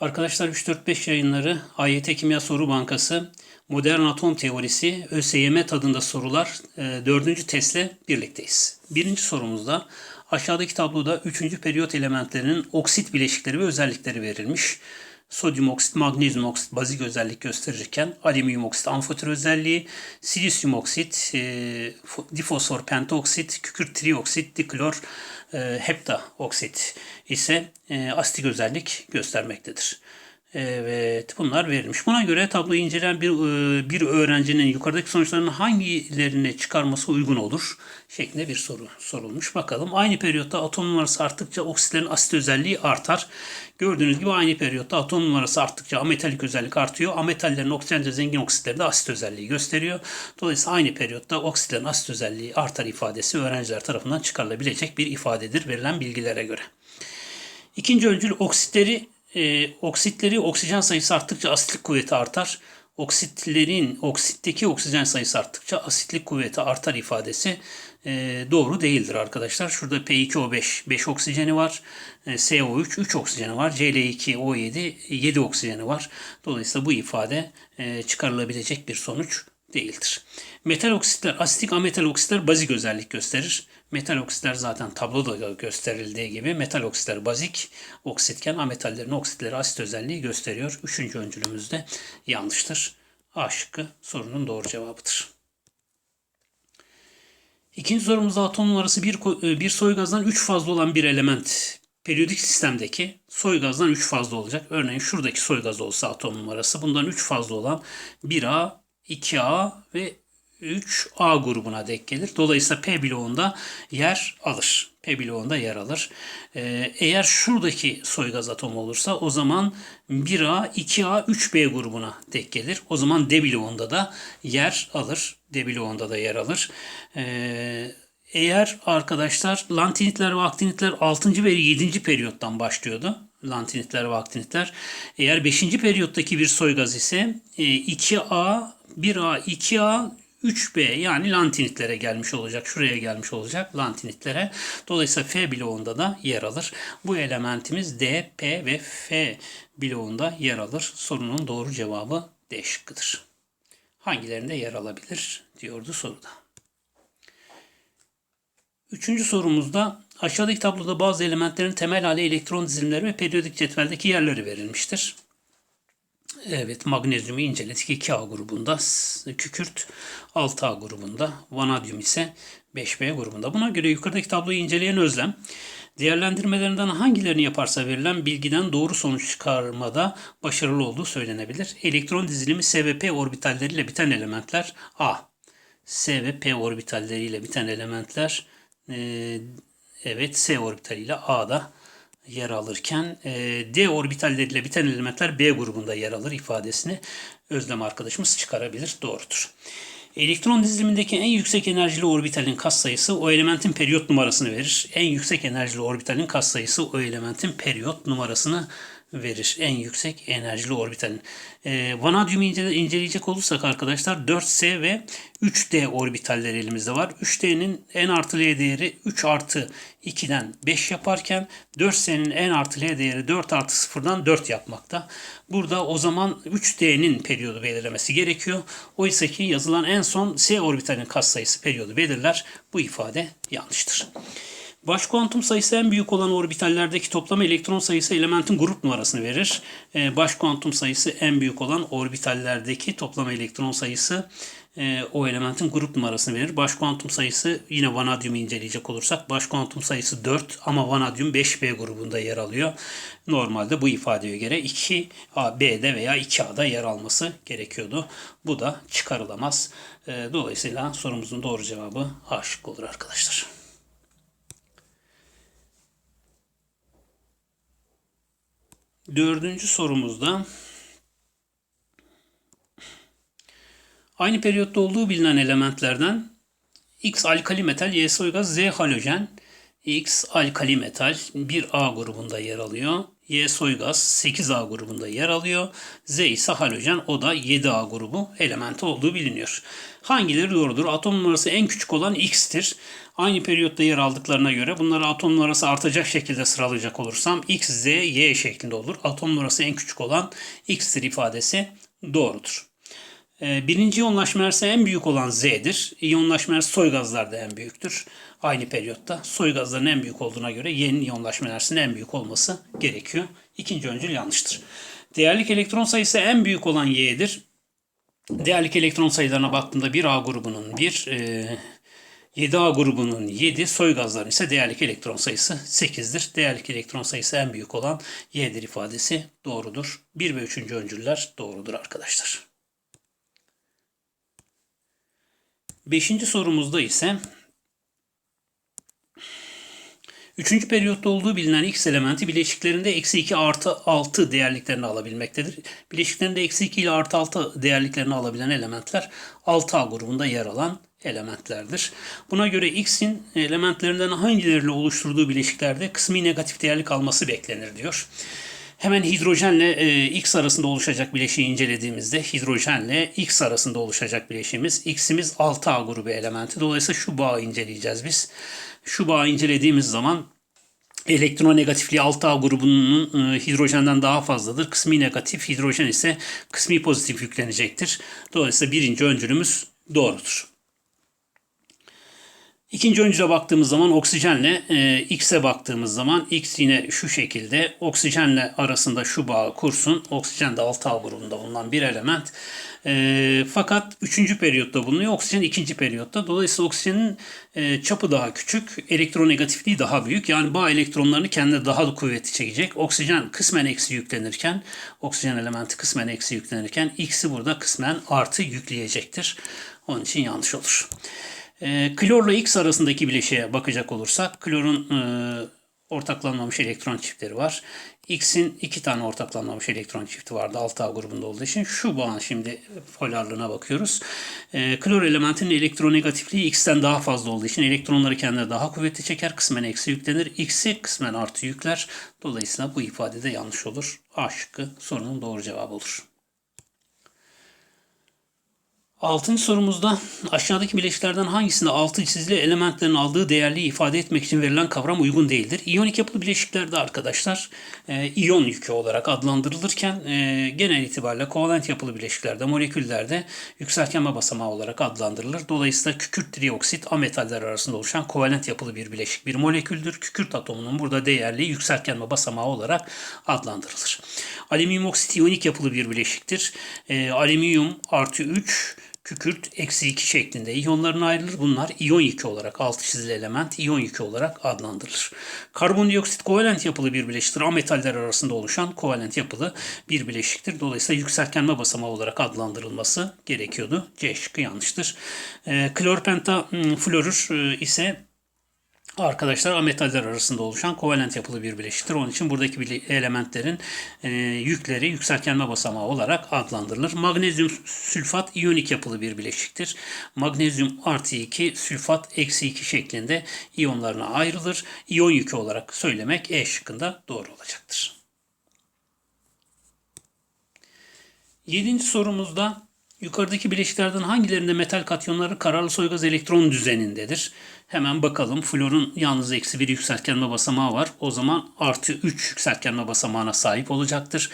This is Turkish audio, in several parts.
Arkadaşlar 3-4-5 yayınları AYT Kimya Soru Bankası Modern Atom Teorisi ÖSYM tadında sorular 4. testle birlikteyiz. Birinci sorumuzda aşağıdaki tabloda 3. periyot elementlerinin oksit bileşikleri ve özellikleri verilmiş. Sodyum oksit, magnezyum oksit bazik özellik gösterirken alüminyum oksit amfotür özelliği, silisyum oksit, e, fo- difosfor pentaoksit, kükürt trioksit, diklor e, hepta oksit ise e, asitik özellik göstermektedir. Evet, bunlar verilmiş. Buna göre tabloyu inceleyen bir e, bir öğrencinin yukarıdaki sonuçlarının hangilerini çıkarması uygun olur şeklinde bir soru sorulmuş. Bakalım. Aynı periyotta atom numarası arttıkça oksitlerin asit özelliği artar. Gördüğünüz gibi aynı periyotta atom numarası arttıkça ametalik özellik artıyor. Ametallerin oksijenle zengin oksitleri de asit özelliği gösteriyor. Dolayısıyla aynı periyotta oksitlerin asit özelliği artar ifadesi öğrenciler tarafından çıkarılabilecek bir ifadedir verilen bilgilere göre. İkinci öncül oksitleri e, oksitleri oksijen sayısı arttıkça asitlik kuvveti artar. Oksitlerin oksitteki oksijen sayısı arttıkça asitlik kuvveti artar ifadesi e, doğru değildir arkadaşlar. Şurada P2O5 5 oksijeni var. E, SO3 3 oksijeni var. Cl2O7 7 oksijeni var. Dolayısıyla bu ifade e, çıkarılabilecek bir sonuç değildir. Metal oksitler, asitik ametal oksitler bazik özellik gösterir. Metal oksitler zaten tabloda gösterildiği gibi metal oksitler bazik oksitken ametallerin oksitleri asit özelliği gösteriyor. Üçüncü öncülümüz de yanlıştır. A şıkkı sorunun doğru cevabıdır. İkinci sorumuzda atom numarası bir, e, bir soy gazdan 3 fazla olan bir element periyodik sistemdeki soy gazdan 3 fazla olacak. Örneğin şuradaki soy gaz olsa atom numarası bundan 3 fazla olan 1A, 2A ve 3A grubuna denk gelir. Dolayısıyla P bloğunda yer alır. P bloğunda yer alır. Ee, eğer şuradaki soy gaz atomu olursa o zaman 1A, 2A, 3B grubuna denk gelir. O zaman D bloğunda da yer alır. D bloğunda da yer alır. Ee, eğer arkadaşlar lantinitler ve aktinitler 6. ve 7. periyottan başlıyordu. Lantinitler ve aktinitler. Eğer 5. periyottaki bir soy gaz ise e, 2A, 1A, 2A, 3B yani lantinitlere gelmiş olacak. Şuraya gelmiş olacak lantinitlere. Dolayısıyla F bloğunda da yer alır. Bu elementimiz D, P ve F bloğunda yer alır. Sorunun doğru cevabı D şıkkıdır. Hangilerinde yer alabilir diyordu soruda. Üçüncü sorumuzda aşağıdaki tabloda bazı elementlerin temel hali elektron dizilimleri ve periyodik cetveldeki yerleri verilmiştir. Evet, magnezyumu inceledik 2A grubunda, kükürt 6A grubunda, vanadyum ise 5B grubunda. Buna göre yukarıdaki tabloyu inceleyen Özlem, değerlendirmelerinden hangilerini yaparsa verilen bilgiden doğru sonuç çıkarmada başarılı olduğu söylenebilir. Elektron dizilimi S ve P orbitalleriyle biten elementler A. S ve P orbitalleriyle biten elementler e, evet S orbitaliyle A'da yer alırken e, D orbitalleriyle biten elementler B grubunda yer alır ifadesini Özlem arkadaşımız çıkarabilir. Doğrudur. Elektron dizilimindeki en yüksek enerjili orbitalin katsayısı o elementin periyot numarasını verir. En yüksek enerjili orbitalin katsayısı o elementin periyot numarasını verir. En yüksek enerjili orbitalin. E, vanadyumu incele, inceleyecek olursak arkadaşlar 4S ve 3D orbitalleri elimizde var. 3D'nin en artı L değeri 3 artı 2'den 5 yaparken 4S'nin en artı L değeri 4 artı 0'dan 4 yapmakta. Burada o zaman 3D'nin periyodu belirlemesi gerekiyor. Oysa ki yazılan en son S orbitalinin katsayısı periyodu belirler. Bu ifade yanlıştır. Baş kuantum sayısı en büyük olan orbitallerdeki toplam elektron sayısı elementin grup numarasını verir. Ee, Baş kuantum sayısı en büyük olan orbitallerdeki toplam elektron sayısı e, o elementin grup numarasını verir. Baş kuantum sayısı yine vanadyumu inceleyecek olursak baş kuantum sayısı 4 ama vanadyum 5B grubunda yer alıyor. Normalde bu ifadeye göre 2A, B'de veya 2A'da yer alması gerekiyordu. Bu da çıkarılamaz. Ee, Dolayısıyla sorumuzun doğru cevabı A şıkkı olur arkadaşlar. Dördüncü sorumuzda aynı periyotta olduğu bilinen elementlerden X alkali metal, Y soy gaz, Z halojen, X alkali metal 1A grubunda yer alıyor. Y soy gaz 8A grubunda yer alıyor. Z ise halojen o da 7A grubu elementi olduğu biliniyor. Hangileri doğrudur? Atom numarası en küçük olan X'tir. Aynı periyotta yer aldıklarına göre bunları atom numarası artacak şekilde sıralayacak olursam X, Z, Y şeklinde olur. Atom numarası en küçük olan X'tir ifadesi doğrudur. Ee, Birinci iyonlaşma ise en büyük olan Z'dir. İyonlaşma enerjisi soy gazlarda en büyüktür. Aynı periyotta soy gazların en büyük olduğuna göre Y'nin iyonlaşma en büyük olması gerekiyor. İkinci öncül yanlıştır. Değerlik elektron sayısı en büyük olan Y'dir. Değerlik elektron sayılarına baktığımda 1A grubunun 1, e, 7A grubunun 7, soy gazların ise değerlik elektron sayısı 8'dir. Değerlik elektron sayısı en büyük olan Y'dir ifadesi doğrudur. 1 ve 3. öncüller doğrudur arkadaşlar. Beşinci sorumuzda ise Üçüncü periyotta olduğu bilinen X elementi bileşiklerinde eksi 2 artı 6 değerliklerini alabilmektedir. Bileşiklerinde eksi 2 ile artı 6 değerliklerini alabilen elementler 6A grubunda yer alan elementlerdir. Buna göre X'in elementlerinden hangileriyle oluşturduğu bileşiklerde kısmi negatif değerlik alması beklenir diyor. Hemen hidrojenle e, X arasında oluşacak bileşiği incelediğimizde hidrojenle X arasında oluşacak bileşiğimiz X'imiz 6A grubu elementi. Dolayısıyla şu bağı inceleyeceğiz biz. Şu bağı incelediğimiz zaman elektronegatifliği 6A grubunun e, hidrojenden daha fazladır. Kısmi negatif, hidrojen ise kısmi pozitif yüklenecektir. Dolayısıyla birinci öncülümüz doğrudur. İkinci öncüle baktığımız zaman oksijenle e, X'e baktığımız zaman X yine şu şekilde oksijenle arasında şu bağı kursun. Oksijen de 6A grubunda bulunan bir element. E, fakat üçüncü periyotta bulunuyor. Oksijen ikinci periyotta. Dolayısıyla oksijenin e, çapı daha küçük. Elektronegatifliği daha büyük. Yani bağ elektronlarını kendine daha da kuvvetli çekecek. Oksijen kısmen eksi yüklenirken oksijen elementi kısmen eksi yüklenirken X'i burada kısmen artı yükleyecektir. Onun için yanlış olur. E, klorla X arasındaki bileşiğe bakacak olursak klorun e, ortaklanmamış elektron çiftleri var. X'in iki tane ortaklanmamış elektron çifti vardı 6A grubunda olduğu için. Şu bağın şimdi polarlığına bakıyoruz. E, klor elementinin elektronegatifliği X'ten daha fazla olduğu için elektronları kendine daha kuvvetli çeker. Kısmen eksi yüklenir. X'i kısmen artı yükler. Dolayısıyla bu ifade de yanlış olur. A şıkkı sorunun doğru cevabı olur. Altıncı sorumuzda aşağıdaki bileşiklerden hangisinde altı çizili elementlerin aldığı değerliği ifade etmek için verilen kavram uygun değildir? İyonik yapılı bileşiklerde arkadaşlar e, iyon yükü olarak adlandırılırken e, genel itibariyle kovalent yapılı bileşiklerde, moleküllerde yükseltgenme basamağı olarak adlandırılır. Dolayısıyla kükürt trioksit ametaller arasında oluşan kovalent yapılı bir bileşik bir moleküldür. Kükürt atomunun burada değerli yükseltgenme basamağı olarak adlandırılır. Alüminyum oksit iyonik yapılı bir bileşiktir. E, alüminyum artı 3 kükürt eksi 2 şeklinde iyonlarına ayrılır. Bunlar iyon yükü olarak altı çizili element iyon yükü olarak adlandırılır. Karbondioksit kovalent yapılı bir bileşiktir. Ametaller arasında oluşan kovalent yapılı bir bileşiktir. Dolayısıyla yükseltgenme basamağı olarak adlandırılması gerekiyordu. C şıkkı yanlıştır. E, klorpenta florür ise arkadaşlar ametaller arasında oluşan kovalent yapılı bir bileşiktir. Onun için buradaki elementlerin e, yükleri yükseltgenme basamağı olarak adlandırılır. Magnezyum sülfat iyonik yapılı bir bileşiktir. Magnezyum artı 2 sülfat eksi 2 şeklinde iyonlarına ayrılır. İyon yükü olarak söylemek E şıkkında doğru olacaktır. Yedinci sorumuzda yukarıdaki bileşiklerden hangilerinde metal katyonları kararlı soygaz elektron düzenindedir? Hemen bakalım. Florun yalnız eksi bir yükseltgenme basamağı var. O zaman artı 3 yükseltgenme basamağına sahip olacaktır.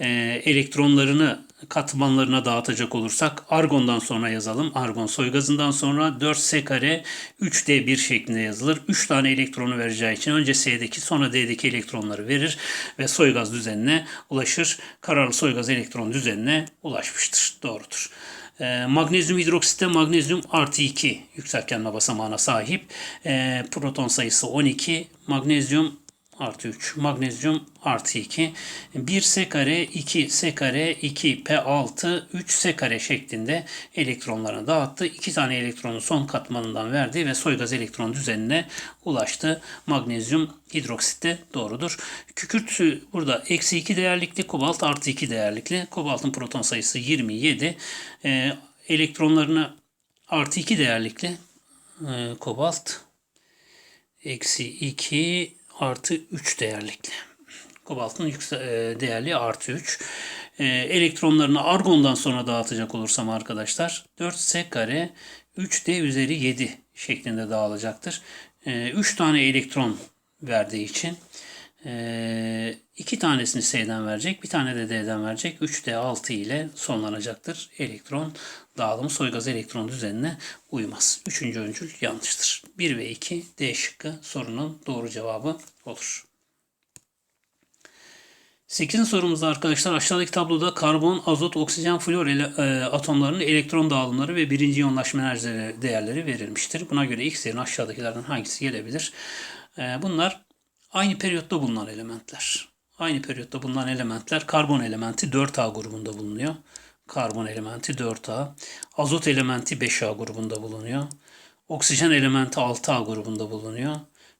Ee, elektronlarını katmanlarına dağıtacak olursak argondan sonra yazalım. Argon soy gazından sonra 4S kare 3D1 şeklinde yazılır. 3 tane elektronu vereceği için önce S'deki sonra D'deki elektronları verir ve soy gaz düzenine ulaşır. Kararlı soy gaz elektron düzenine ulaşmıştır. Doğrudur. E, magnezyum hidroksitte magnezyum artı 2 yükseltgenme basamağına sahip. E, proton sayısı 12. Magnezyum artı 3. Magnezyum artı 2. 1 S kare, 2 S kare, 2 P6, 3 S kare şeklinde elektronlarını dağıttı. 2 tane elektronu son katmanından verdi ve soy gaz elektron düzenine ulaştı. Magnezyum hidroksitte doğrudur. Kükürt burada eksi 2 değerlikli, kobalt artı 2 değerlikli. Kobaltın proton sayısı 27. Ee, elektronlarını artı 2 değerlikli. Ee, kobalt eksi 2 artı 3 değerlikli. Kobaltın e, değerli artı 3. E, elektronlarını argondan sonra dağıtacak olursam arkadaşlar 4s kare 3d üzeri 7 şeklinde dağılacaktır. 3 tane elektron verdiği için e, iki tanesini S'den verecek, bir tane de D'den verecek. 3D 6 ile sonlanacaktır. Elektron dağılımı soygaz elektron düzenine uymaz. Üçüncü öncül yanlıştır. 1 ve 2 D şıkkı sorunun doğru cevabı olur. 8. sorumuzda arkadaşlar aşağıdaki tabloda karbon, azot, oksijen, flor ele, e, atomlarının elektron dağılımları ve birinci iyonlaşma enerjileri değerleri verilmiştir. Buna göre X yerine aşağıdakilerden hangisi gelebilir? E, bunlar aynı periyotta bulunan elementler. Aynı periyotta bulunan elementler karbon elementi 4A grubunda bulunuyor. Karbon elementi 4A. Azot elementi 5A grubunda bulunuyor. Oksijen elementi 6A grubunda bulunuyor.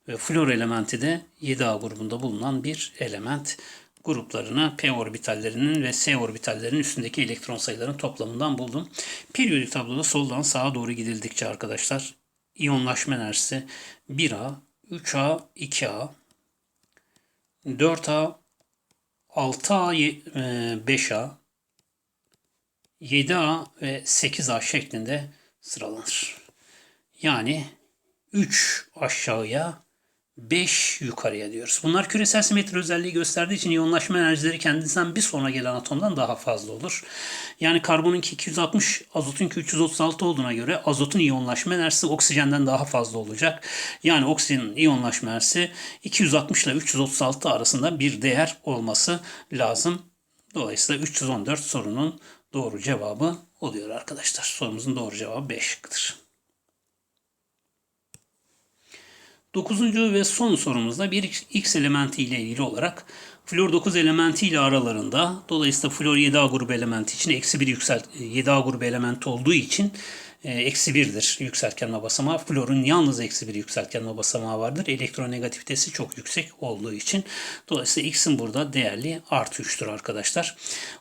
Ve flor elementi de 7A grubunda bulunan bir element gruplarını p orbitallerinin ve s orbitallerinin üstündeki elektron sayılarının toplamından buldum. Periyodik tabloda soldan sağa doğru gidildikçe arkadaşlar iyonlaşma enerjisi 1A, 3A, 2A, 4A, 6A, ye- e, 5A, 7A ve 8A şeklinde sıralanır. Yani 3 aşağıya 5 yukarıya diyoruz. Bunlar küresel simetri özelliği gösterdiği için iyonlaşma enerjileri kendisinden bir sonra gelen atomdan daha fazla olur. Yani karbonunki 260, azotunki 336 olduğuna göre azotun iyonlaşma enerjisi oksijenden daha fazla olacak. Yani oksijenin iyonlaşma enerjisi 260 ile 336 arasında bir değer olması lazım. Dolayısıyla 314 sorunun doğru cevabı oluyor arkadaşlar. Sorumuzun doğru cevabı 5 şıkkıdır. Dokuzuncu ve son sorumuzda bir X elementi ile ilgili olarak flor 9 elementi ile aralarında dolayısıyla flor 7A grubu elementi için eksi 1 yükselt 7A grubu elementi olduğu için e, eksi 1'dir yükseltgenme basamağı. Florun yalnız eksi 1 yükseltgenme basamağı vardır. Elektronegativitesi çok yüksek olduğu için. Dolayısıyla X'in burada değerli artı 3'tür arkadaşlar.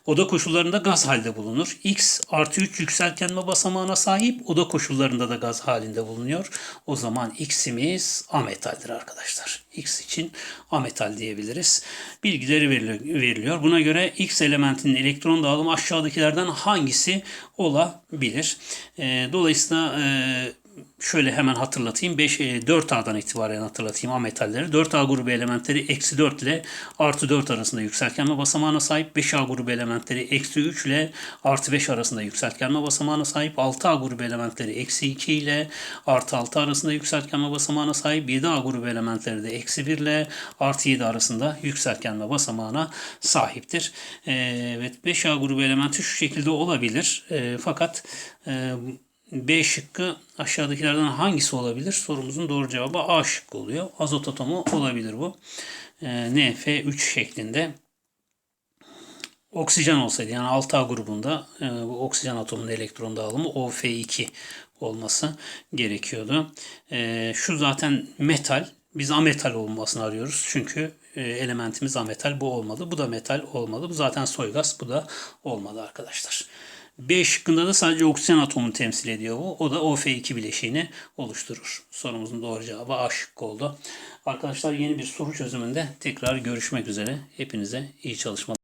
Oda koşullarında gaz halde bulunur. X artı 3 yükseltgenme basamağına sahip. Oda koşullarında da gaz halinde bulunuyor. O zaman X'imiz ametaldir arkadaşlar. X için ametal diyebiliriz. Bilgileri verili- veriliyor. Buna göre X elementinin elektron dağılımı aşağıdakilerden hangisi olabilir? Dolayısıyla şöyle hemen hatırlatayım. 5, 4A'dan itibaren hatırlatayım ametalleri. 4A grubu elementleri eksi 4 ile artı 4 arasında yükseltgenme basamağına sahip. 5A grubu elementleri eksi 3 ile artı 5 arasında yükseltgenme basamağına sahip. 6A grubu elementleri eksi 2 ile artı 6 arasında yükseltgenme basamağına sahip. 7A grubu elementleri de eksi 1 ile artı 7 arasında yükseltgenme basamağına sahiptir. Ee, Evet 5A grubu elementi şu şekilde olabilir. Ee, fakat e, B şıkkı aşağıdakilerden hangisi olabilir? Sorumuzun doğru cevabı A şıkkı oluyor. Azot atomu olabilir bu. Ee, NF3 şeklinde. Oksijen olsaydı yani 6A grubunda e, bu oksijen atomunun elektron dağılımı OF2 olması gerekiyordu. E, şu zaten metal. Biz ametal olmasını arıyoruz. Çünkü e, elementimiz ametal. Bu olmalı. Bu da metal olmalı. Bu zaten soygaz. Bu da olmalı arkadaşlar. B şıkkında da sadece oksijen atomunu temsil ediyor bu. O da OF2 bileşiğini oluşturur. Sorumuzun doğru cevabı A şıkkı oldu. Arkadaşlar yeni bir soru çözümünde tekrar görüşmek üzere. Hepinize iyi çalışmalar.